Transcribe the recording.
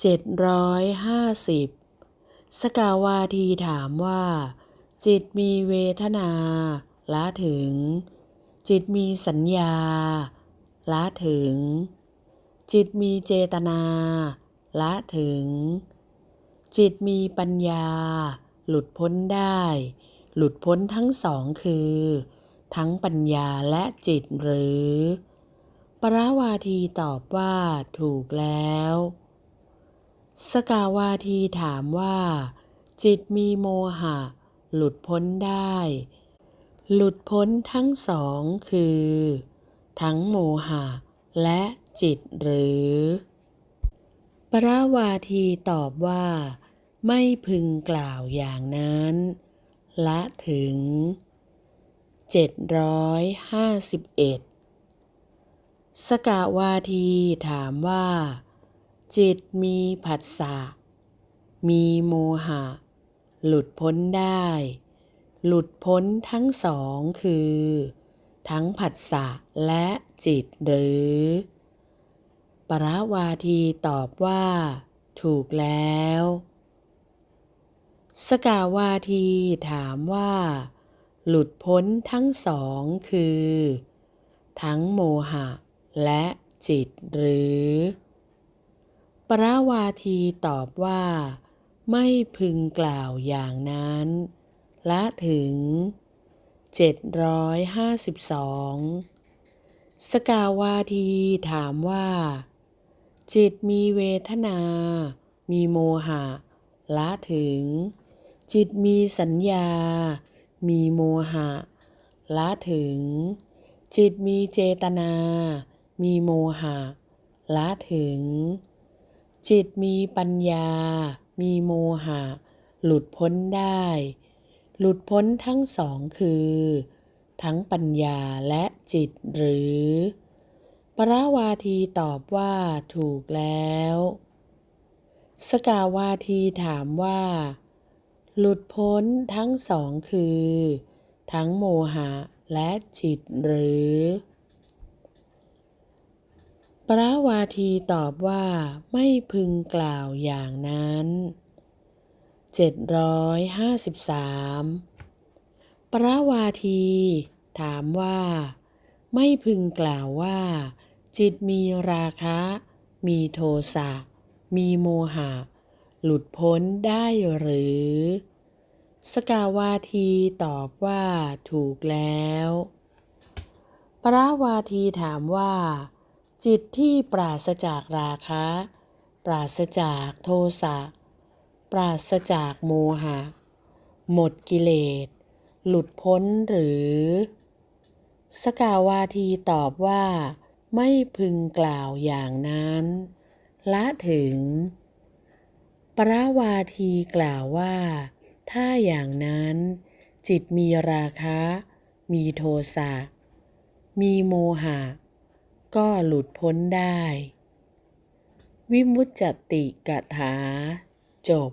เจ็ดร้อยห้าสิบสกาวาทีถามว่า จิตมีเวทนาละถึง จิตมีสัญญาละถึง จิตมีเจตนาละถึง จิตมีปัญญา หลุดพ้นได้ หลุดพ้นทั้งสองคือ ทั้งปัญญาและจิตหรือ ปราวาทีตอบว่าถูกแล้ว สกาวาทีถามว่า จิตมีโมหะ หลุดพ้นได้ หลุดพ้นทั้งสองคือ ทั้งโมหะ และจิตหรือ ปราวาทีตอบว่า ไม่พึงกล่าวอย่างนั้น ละถึง 751 สกาวาทีถามว่า จิตมีผัสสะ มีโมหะ หลุดพ้นได้ หลุดพ้นทั้งสองคือ ทั้งผัสสะและจิตหรือ ปราวาทีตอบว่า ถูกแล้ว สกาวาทีถามว่า หลุดพ้นทั้งสองคือ ทั้งโมหะและจิตหรือ ปราวาทีตอบว่า ไม่พึงกล่าวอย่างนั้น ละถึง 752 สกาวาทีถามว่า จิตมีเวทนา มีโมหะ ละถึง จิตมีสัญญา มีโมหะ ละถึง จิตมีเจตนา มีโมหะ ละถึง จิตมีปัญญา มีโมหะ หลุดพ้นได้ หลุดพ้นทั้งสองคือ ทั้งปัญญาและจิตหรือ ปราวาทีตอบว่าถูกแล้ว สกาวาทีถามว่า หลุดพ้นทั้งสองคือ ทั้งโมหะและจิตหรือ ปราวาทีตอบว่าไม่พึงกล่าวอย่างนั้น753ปราวาที ถามว่า ไม่พึงกล่าวว่า จิตมีราคะ มีโทสะ มีโมหะ หลุดพ้นได้หรือ สกาวาทีตอบว่า ถูกแล้วปราวาทีถามว่า จิตที่ปราศจากราคะ ปราศจากโทสะ ปราศจากโมหะ หมดกิเลส หลุดพ้นหรือ สกาวาทีตอบว่า ไม่พึงกล่าวอย่างนั้น ละถึง ปราวาทีกล่าวว่า ถ้าอย่างนั้น จิตมีราคะ มีโทสะ มีโมหะ ก็หลุดพ้นได้ วิมุตจติกถา จบ